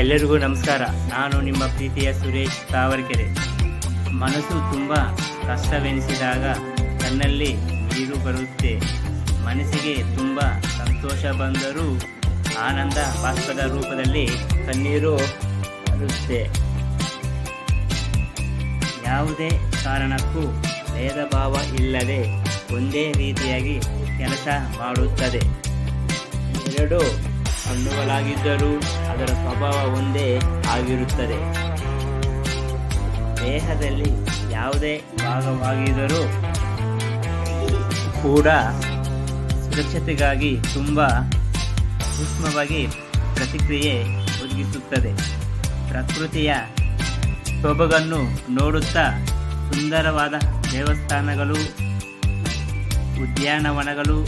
ಎಲ್ಲರಿಗೂ ನಮಸ್ಕಾರ. ನಾನು ನಿಮ್ಮ ಪ್ರೀತಿಯ ಸುರೇಶ್ ತಾವರ್ಕೆರೆ ಮನಸ್ಸು ತುಂಬ ಕಷ್ಟವೆನಿಸಿದಾಗ ಕಣ್ಣಲ್ಲಿ ನೀರು ಬರುತ್ತೆ ಮನಸ್ಸಿಗೆ ತುಂಬ ಸಂತೋಷ ಬಂದರೂ ಆನಂದ ಬಾಷ್ಪದ ರೂಪದಲ್ಲಿ ಕಣ್ಣೀರು ಬರುತ್ತೆ ಯಾವುದೇ ಕಾರಣಕ್ಕೂ ಭೇದ ಭಾವ ಇಲ್ಲದೆ ಒಂದೇ ರೀತಿಯಾಗಿ ಕೆಲಸ ಮಾಡುತ್ತದೆ. ಎರಡು ಹಣ್ಣುಗಳಾಗಿದ್ದರೂ ಅದರ ಸ್ವಭಾವ ಒಂದೇ ಆಗಿರುತ್ತದೆ. ದೇಹದಲ್ಲಿ ಯಾವುದೇ ಭಾಗವಾಗಿದ್ದರೂ ಕೂಡ ಸುರಕ್ಷತೆಗಾಗಿ ತುಂಬ ಸೂಕ್ಷ್ಮವಾಗಿ ಪ್ರತಿಕ್ರಿಯೆ ಒದಗಿಸುತ್ತದೆ. ಪ್ರಕೃತಿಯ ಸೊಬಗನ್ನು ನೋಡುತ್ತಾ ಸುಂದರವಾದ ದೇವಸ್ಥಾನಗಳು, ಉದ್ಯಾನವನಗಳು,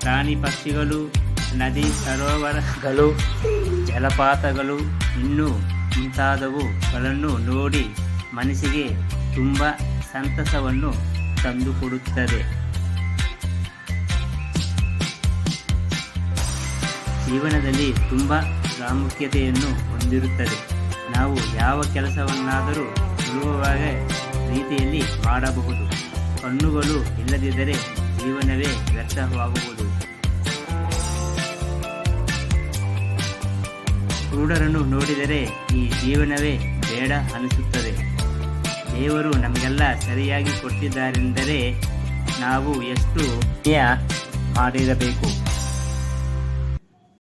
ಪ್ರಾಣಿ ಪಕ್ಷಿಗಳು ನದಿ ಸರೋವರಗಳು ಜಲಪಾತಗಳು ಇನ್ನೂ ಮುಂತಾದವುಗಳನ್ನು ನೋಡಿ ಮನಸ್ಸಿಗೆ ತುಂಬ ಸಂತಸವನ್ನು ತಂದುಕೊಡುತ್ತದೆ. ಜೀವನದಲ್ಲಿ ತುಂಬ ಪ್ರಾಮುಖ್ಯತೆಯನ್ನು ಹೊಂದಿರುತ್ತದೆ. ನಾವು ಯಾವ ಕೆಲಸವನ್ನಾದರೂ ಸುಲಭವಾದ ರೀತಿಯಲ್ಲಿ ಮಾಡಬಹುದು. ಕಣ್ಣುಗಳು ಇಲ್ಲದಿದ್ದರೆ ಜೀವನವೇ ವ್ಯರ್ಥವಾಗುವುದು. ಕ್ರೂಡರನ್ನು ನೋಡಿದರೆ ಈ ಜೀವನವೇ ಬೇಡ ಅನಿಸುತ್ತದೆ. ದೇವರು ನಮಗೆಲ್ಲ ಸರಿಯಾಗಿ ಕೊಟ್ಟಿದ್ದಾರೆಂದರೆ ನಾವು ಎಷ್ಟು ಮಾಡಿರಬೇಕು.